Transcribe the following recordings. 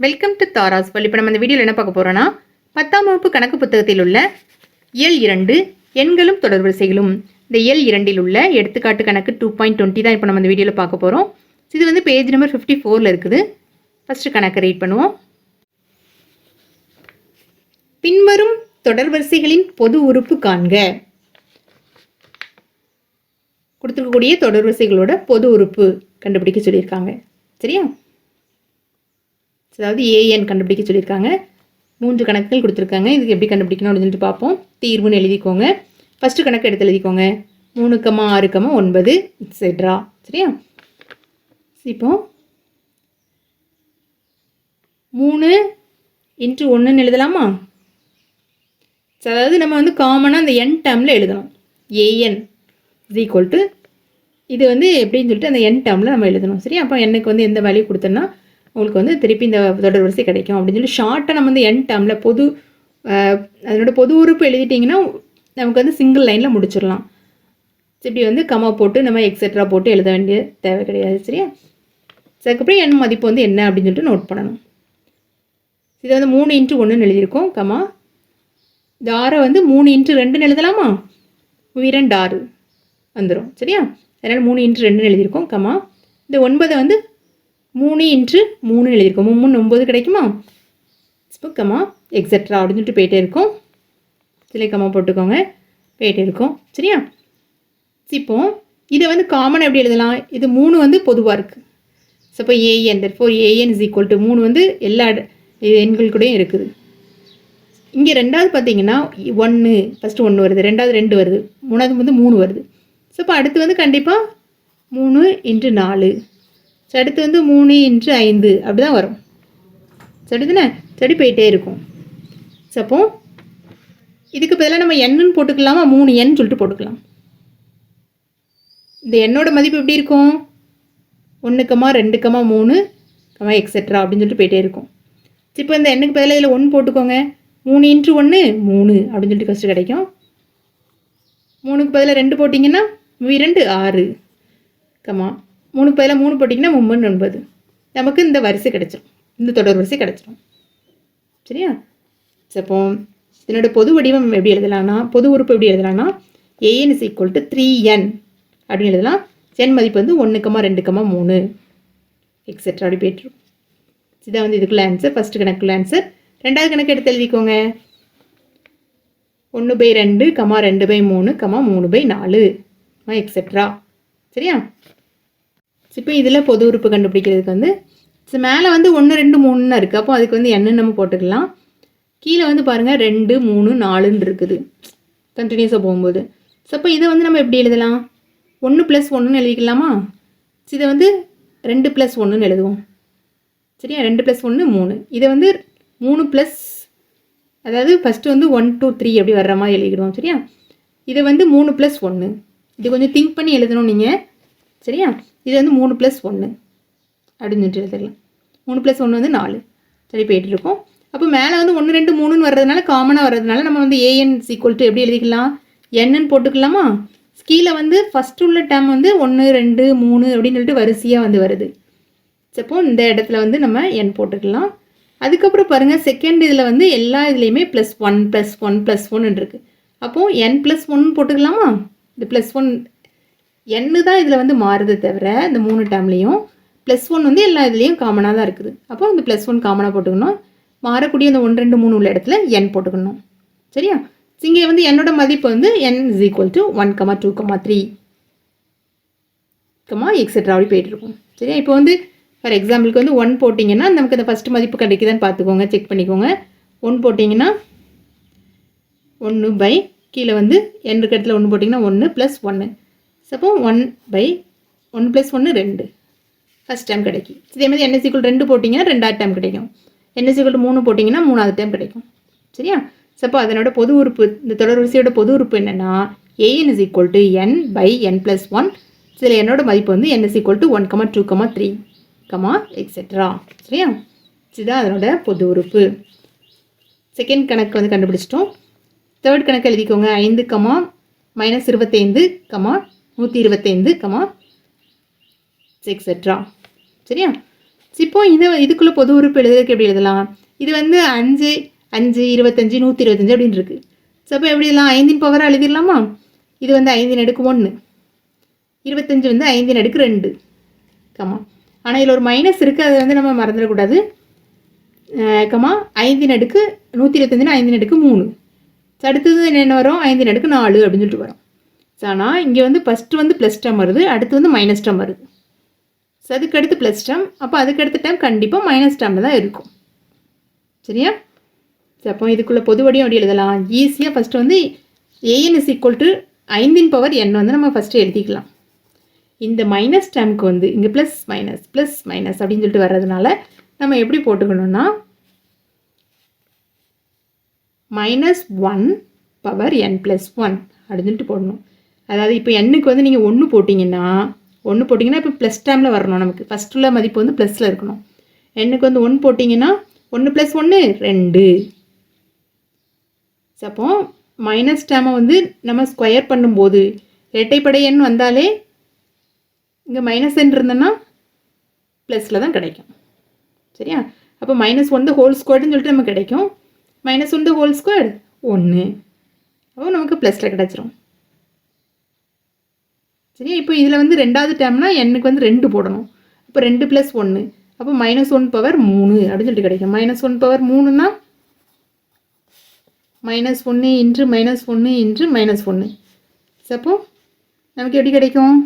Welcome to Tara's பள்ளி இப்போ நம்ம இந்த வீடியோவில் என்ன பார்க்க போகிறோன்னா பத்தாம் வகுப்பு கணக்கு புத்தகத்தில் உள்ள இயல் இரண்டு எண்களும் தொடர்வரிசைகளும் இந்த இயல் இரண்டில் உள்ள எடுத்துக்காட்டு கணக்கு டூ பாயிண்ட் டுவெண்ட்டி தான் இப்போ நம்ம இந்த வீடியோவில் பார்க்க போகிறோம் இது வந்து பேஜ் நம்பர் ஃபிஃப்டி ஃபோரில் இருக்குது. ஃபஸ்ட்டு கணக்கை ரீட் பண்ணுவோம். பின்வரும் தொடர்வரிசைகளின் பொது உறுப்பு காண்க. கொடுத்துருக்கக்கூடிய தொடர்வரிசைகளோட பொது உறுப்பு கண்டுபிடிக்க சொல்லியிருக்காங்க. சரியா? அதாவது ஏஎன் கண்டுபிடிக்க சொல்லியிருக்காங்க. மூன்று கணக்குகள் கொடுத்துருக்காங்க. இதுக்கு எப்படி கண்டுபிடிக்கணும் அப்படின்னு சொல்லிட்டு பார்ப்போம். தீர்வுன்னு எழுதிக்கோங்க. ஃபஸ்ட்டு கணக்கு எடுத்து எழுதிக்கோங்க. மூணு கம்மா ஆறு கம்மா ஒன்பது செட்ரா சரியா? இப்போ மூணு இன்ட்டு ஒன்றுன்னு எழுதலாமா? அதாவது நம்ம வந்து காமனாக அந்த என் டேர்மில் எழுதணும். ஏஎன் இஸ் ஈக்குவல் டு இது வந்து எப்படின்னு சொல்லிட்டு அந்த என் டேர்மில் நம்ம எழுதணும். சரி அப்போ எனக்கு வந்து எந்த வேல்யூ கொடுத்தோன்னா உங்களுக்கு வந்து திருப்பி இந்த தொடர் வரிசை கிடைக்கும் அப்படின்னு சொல்லி ஷார்ட்டாக நம்ம வந்து என் டேர்மில் பொது அதனோட பொது உறுப்பு எழுதிட்டிங்கன்னா நமக்கு வந்து சிங்கிள் லைனில் முடிச்சிடலாம். இப்படி வந்து கமா போட்டு நம்ம எக்ஸெட்ரா போட்டு எழுத வேண்டிய தேவை கிடையாது சரியா? அதுக்கப்புறம் என் மதிப்பு வந்து என்ன அப்படின்னு சொல்லிட்டு நோட் பண்ணணும். இதை வந்து மூணு இன்ட்டு ஒன்றுன்னு எழுதியிருக்கோம் கமா இந்த ஆறை வந்து மூணு இன்ட்டு ரெண்டுன்னு எழுதலாமா? இரண்டு ஆறு வந்துடும் சரியா? அதனால் மூணு இன்ட்டு ரெண்டுன்னு எழுதியிருக்கோம் கமா இந்த ஒன்பதை வந்து மூணு இன்று மூணு எழுதியிருக்கோம். மூணு ஒம்பது கிடைக்குமா? ஸ்புக்கமா எக்ஸட்ரா அப்படின்னு சொல்லிட்டு போயிட்டே இருக்கும். போட்டுக்கோங்க. போயிட்டே இருக்கும். சரியா? இப்போ இதை வந்து காமன் எப்படி எழுதலாம்? இது மூணு வந்து பொதுவாக இருக்குது ஸோ இப்போ a n four a n is equal to மூணு வந்து எல்லா எண்கள் கூடயும் இருக்குது. இங்கே ரெண்டாவது பார்த்தீங்கன்னா ஒன்று ஃபஸ்ட்டு ஒன்று வருது. ரெண்டாவது ரெண்டு வருது. மூணாவது வந்து மூணு வருது. ஸோ இப்போ அடுத்து வந்து கண்டிப்பாக மூணு இன்ட்டு நாலு. அடுத்து வந்து மூணு இன்ட்டு ஐந்து. அப்படி தான் வரும். சரி தானே சரி போயிட்டே இருக்கும். ஸோ அப்போ இதுக்கு பதிலாக நம்ம எண்ணுன்னு போட்டுக்கலாமா? மூணு எண் சொல்லிட்டு போட்டுக்கலாம். இந்த எண்ணோட மதிப்பு எப்படி இருக்கும்? ஒன்றுக்கமா ரெண்டுக்கமா மூணு கமா எக்ஸெட்ரா அப்படின்னு சொல்லிட்டு போயிட்டே இருக்கும். இப்போ இந்த எண்ணுக்கு பதிலாக இதில் ஒன்று போட்டுக்கோங்க. மூணு இன்ட்டு ஒன்று மூணு அப்படின்னு சொல்லிட்டு ஃபஸ்ட்டு கிடைக்கும். மூணுக்கு பதிலாக ரெண்டு போட்டிங்கன்னா இரண்டு ஆறு கமா மூணுக்கு பதிலாக மூணு போட்டிங்கன்னா மும்மூணு ஒன்பது. நமக்கு இந்த வரிசை கிடச்சிடும் இந்த தொடர் வரிசை கிடச்சிடும் சரியா? சரி, அப்போ இதனோட பொது வடிவம் எப்படி எழுதலாம்னா பொது உறுப்பு எப்படி எழுதலாம்னா a n is equal to three n அப்படின்னு எழுதலாம். என் மதிப்பு வந்து ஒன்றுக்கமா ரெண்டுக்கமா மூணு எக்ஸெட்ரா அப்படி போயிட்டுருக்கும் இதான் வந்து இதுக்குள்ள ஆன்சர் ஃபஸ்ட்டு கணக்குள்ள ஆன்சர் ரெண்டாவது கணக்கு எடுத்து எழுதிக்கோங்க. ஒன்று பை ரெண்டு கமா ரெண்டு பை மூணு கமா மூணு பை நாலு எக்ஸெட்ரா சரியா? இப்போ இதில் பொது உறுப்பு கண்டுபிடிக்கிறதுக்கு வந்து ஸோ மேலே வந்து ஒன்று ரெண்டு மூணுன்னு இருக்குது அப்போ அதுக்கு வந்து என்னன்னு நம்ம போட்டுக்கலாம். கீழே வந்து பாருங்கள் ரெண்டு மூணு நாலுன்னு இருக்குது. கண்டினியூஸாக போகும்போது. ஸோ அப்போ இதை வந்து நம்ம எப்படி எழுதலாம்? ஒன்று ப்ளஸ் ஒன்றுன்னு எழுதிக்கலாமா? இதை வந்து ரெண்டு ப்ளஸ் ஒன்றுன்னு எழுதுவோம். சரியா? ரெண்டு ப்ளஸ் ஒன்று மூணு. இதை வந்து மூணு ப்ளஸ் அதாவது ஃபஸ்ட்டு வந்து ஒன் டூ த்ரீ அப்படி வர்ற மாதிரி எழுதிக்கிடுவோம். சரியா? இதை வந்து மூணு ப்ளஸ் ஒன்று இது கொஞ்சம் திங்க் பண்ணி எழுதணும் நீங்கள் சரியா? இது வந்து மூணு ப்ளஸ் ஒன்று அப்படின்னு சொல்லிட்டு எழுதிடலாம் மூணு ப்ளஸ் ஒன்று வந்து நாலு. சரி போயிட்டு இருக்கோம். அப்போ மேலே வந்து ஒன்று ரெண்டு மூணுன்னு வர்றதுனால காமனாக வர்றதுனால நம்ம வந்து ஏஎன் சீக்குவல் டு எப்படி எழுதிக்கலாம்? என்னன்னு போட்டுக்கலாமா? கீழே வந்து ஃபஸ்ட் உள்ள டேம் வந்து ஒன்று ரெண்டு மூணு அப்படின்னு சொல்லிட்டு வரிசையாக வந்து வருது. அப்போ இந்த இடத்துல வந்து நம்ம என் போட்டுக்கலாம். அதுக்கப்புறம் பாருங்கள் செகண்ட் இதில் வந்து எல்லா இதுலேயுமே plus one plus one plus one இருக்குது அப்போது என் ப்ளஸ் ஒன் போட்டுக்கலாமா? இந்த ப்ளஸ் ஒன் எண்ணு தான் இதில் வந்து மாறுது தவிர இந்த மூணு டேம்லேயும் ப்ளஸ் ஒன் வந்து எல்லா இதுலேயும் காமனாக தான் இருக்குது. அப்போ இந்த ப்ளஸ் ஒன் காமனாக போட்டுக்கணும். மாறக்கூடிய அந்த ஒன்று ரெண்டு மூணு உள்ள இடத்துல என் போட்டுக்கணும். சரியா? இங்கே வந்து என்னோட மதிப்பு வந்து n is equal to one comma two comma three comma etcetera அப்படி போயிட்டு இருக்கும். சரியா? இப்போ வந்து ஃபார் எக்ஸாம்பிளுக்கு வந்து ஒன் போட்டிங்கன்னா நமக்கு அந்த ஃபஸ்ட்டு மதிப்பு கிடைக்குதான்னு பார்த்துக்கோங்க. செக் பண்ணிக்கோங்க. ஒன் போட்டிங்கன்னா ஒன்று பை கீழே வந்து என் இடத்துல ஒன்று போட்டிங்கன்னா ஒன்று ப்ளஸ் ஒன்று அப்போ ஒன் பை ஒன் ப்ளஸ் ஒன்று ரெண்டு. ஃபஸ்ட் டைம் கிடைக்கும். இதே மாதிரி என்எஸ்சிக்குள் ரெண்டு போட்டிங்கன்னா ரெண்டாவது டைம் கிடைக்கும். என்எஸ்சிக்குள் மூணு போட்டிங்கன்னா மூணாவது டைம் கிடைக்கும். சரியா? சப்போ அதனோட பொது உறுப்பு இந்த தொடர் வரிசையோட பொது உறுப்பு என்னென்னா a n is equal to n by n plus one இதில் என்னோட மதிப்பு வந்து n is equal to one comma two comma three comma etcetera சரியா? இதுதான் அதனோட பொது உறுப்பு. செகண்ட் கணக்கு வந்து கண்டுபிடிச்சிட்டோம். தேர்ட் கணக்கு எழுதிக்கோங்க. ஐந்து கமா மைனஸ் இருபத்தைந்து கமா நூற்றி இருபத்தைந்து கமா எக்ஸெட்ரா சரியா? இப்போ இது இதுக்குள்ளே பொது உறுப்பு எழுதுறதுக்கு எப்படி எழுதலாம்? இது வந்து அஞ்சு அஞ்சு இருபத்தஞ்சு நூற்றி இருபத்தஞ்சு அப்படின்னு இருக்குது ஸோ அப்போ எப்படி எழுதலாம்? ஐந்தின் பவராக எழுதிடலாமா? இது வந்து ஐந்தின் அடுக்கு ஒன்று இருபத்தஞ்சு வந்து ஐந்தின் அடுக்கு ரெண்டு. கமா ஆனால் இதில் ஒரு மைனஸ் இருக்குது அதை வந்து நம்ம மறந்துடக்கூடாது. கமா ஐந்தின் அடுக்கு நூற்றி இருபத்தஞ்சுனா ஐந்தின் அடுக்கு மூணு. ஸோ அடுத்தது என்ன வரும்? ஐந்தின் அடுக்கு நாலு அப்படின்னு சொல்லிட்டு வரும். ஆனால் இங்கே வந்து ஃபஸ்ட்டு வந்து ப்ளஸ் டம் வருது அடுத்து வந்து மைனஸ் டம் வருது. ஸோ அதுக்கு அடுத்து ப்ளஸ் டம் அப்போ அதுக்கு அடுத்த டைம் கண்டிப்பாக மைனஸ் டம்மில் தான் இருக்கும். சரியா? சரி அப்போ இதுக்குள்ளே பொதுவடியும் அப்படி எழுதலாம். ஈஸியாக ஃபஸ்ட்டு வந்து a n is equal to ஐந்தின் பவர் என் வந்து நம்ம ஃபஸ்ட்டு எழுதிக்கலாம். இந்த மைனஸ் டேம்க்கு வந்து இங்கே ப்ளஸ் மைனஸ் ப்ளஸ் மைனஸ் அப்படின்னு சொல்லிட்டு வர்றதுனால நம்ம எப்படி போட்டுக்கணும்னா minus one power n plus one அப்படின்னு சொல்லிட்டு போடணும். அதாவது இப்போ எண்ணுக்கு வந்து நீங்கள் ஒன்று போட்டிங்கன்னா ஒன்று போட்டிங்கன்னா இப்போ ப்ளஸ் டேமில் வரணும் நமக்கு. ஃபஸ்ட் உள்ள மதிப்பு வந்து ப்ளஸில் இருக்கணும். எண்ணுக்கு வந்து ஒன்று போட்டிங்கன்னா ஒன்று ப்ளஸ் ஒன்று ரெண்டு. அப்போ மைனஸ் டேமை வந்து நம்ம ஸ்கொயர் பண்ணும்போது இரட்டைப்படை எண் வந்தாலே இங்கே மைனஸ் எண் இருந்தோன்னா ப்ளஸில் தான் கிடைக்கும். சரியா? அப்போ மைனஸ் ஒன் ஹோல் ஸ்கொயர்டுன்னு சொல்லிட்டு நமக்கு கிடைக்கும். மைனஸ் ஒன் ஹோல் ஸ்கொயர் ஒன்று அப்போ நமக்கு ப்ளஸில் கிடச்சிரும். சரியா? இப்போ இதில் வந்து ரெண்டாவது டேம்னா எண்ணுக்கு வந்து ரெண்டு போடணும். இப்போ ரெண்டு ப்ளஸ் ஒன்று அப்போ மைனஸ் ஒன் பவர் மூணு அப்படின்னு சொல்லிட்டு கிடைக்கும். மைனஸ் ஒன் பவர் மூணுன்னா மைனஸ் ஒன்று இன்று மைனஸ் ஒன்று இன்று மைனஸ் ஒன்று சப்போ நமக்கு எப்படி கிடைக்கும்?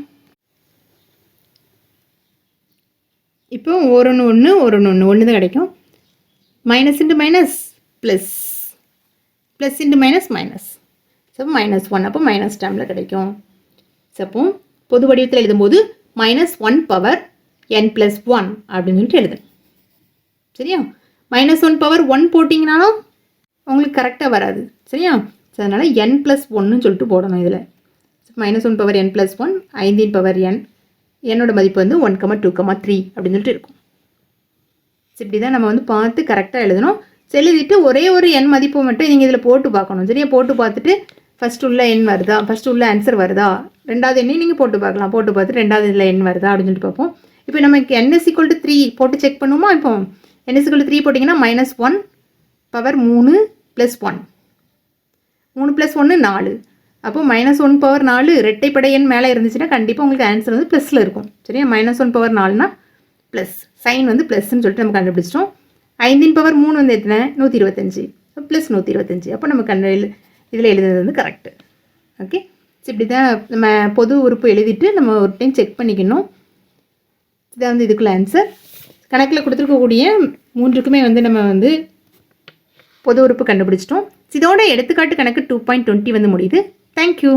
இப்போ ஒரு ஒன்று ஒன்று ஒரு ஒன்று ஒன்று ஒன்று தான் கிடைக்கும். Minus into minus plus plus into minus minus so minus one அப்போ மைனஸ் டைமில் கிடைக்கும். அப்போ பொது வடிவத்தில் எழுதும்போது minus one power n plus one அப்படின்னு சொல்லிட்டு எழுதுங்க சரியா? மைனஸ் ஒன் பவர் ஒன் போட்டிங்கனாலும் உங்களுக்கு கரெக்டாக வராது. சரியா? ஸோ அதனால் என் ப்ளஸ் ஒன்னு சொல்லிட்டு போடணும் இதில். Minus one power n plus one ஐந்தின் பவர் என் என்னோட மதிப்பு வந்து one comma two comma three அப்படின்னு சொல்லிட்டு இருக்கும். ஸோ இப்படி தான் நம்ம வந்து பார்த்து கரெக்டாக எழுதணும். எழுதிட்டு ஒரே ஒரு எண் மதிப்பு மட்டும் நீங்கள் இதில் போட்டு பார்க்கணும். சரியா? போட்டு பார்த்துட்டு ஃபஸ்ட் உள்ள எண் வருதா? ஃபஸ்ட் உள்ள ஆன்சர் வருதா? ரெண்டாவது எண்ணையும் நீங்கள் போட்டு பார்க்கலாம். போட்டு பார்த்துட்டு ரெண்டாவது இதில் எண் வருதா அப்படின்னு சொல்லிட்டு பார்ப்போம். இப்போ நமக்கு என் இஸ் டு த்ரீ போட்டு செக் பண்ணுவோமா? இப்போ என் இஸ் டு த்ரீ போட்டிங்கன்னா மைனஸ் ஒன் பவர் மூணு ப்ளஸ் ஒன் மூணு ப்ளஸ் ஒன்று நாலு. அப்போ மைனஸ் ஒன் பவர் நாலு ரெட்டைப்படை எண் மேலே இருந்துச்சுன்னா கண்டிப்பாக உங்களுக்கு ஆன்சர் வந்து ப்ளஸில் இருக்கும். சரியா? மைனஸ் ஒன் பவர் நாலுனா ப்ளஸ் சைன் வந்து ப்ளஸ்ன்னு சொல்லிட்டு நம்ம கண்டுபிடிச்சிட்டோம். ஐந்தின் பவர் மூணு வந்து எத்தனை? நூற்றி இருபத்தஞ்சி. ப்ளஸ் நூற்றி இருபத்தஞ்சி. அப்போ நம்ம கண்டு இதில் எழுதுனது வந்து கரெக்டு ஓகே ஸோ இப்படி தான் நம்ம பொது உறுப்பு எழுதிட்டு நம்ம ஒரு டைம் செக் பண்ணிக்கணும். இதான் வந்து இதுக்குள்ள ஆன்சர் கணக்கில் கொடுத்துருக்கக்கூடிய மூன்றுக்குமே வந்து நம்ம வந்து பொது உறுப்பு கண்டுபிடிச்சிட்டோம். இதோட எடுத்துக்காட்டு கணக்கு டூ பாயிண்ட் டுவெண்ட்டி வந்து முடியுது. தேங்க்யூ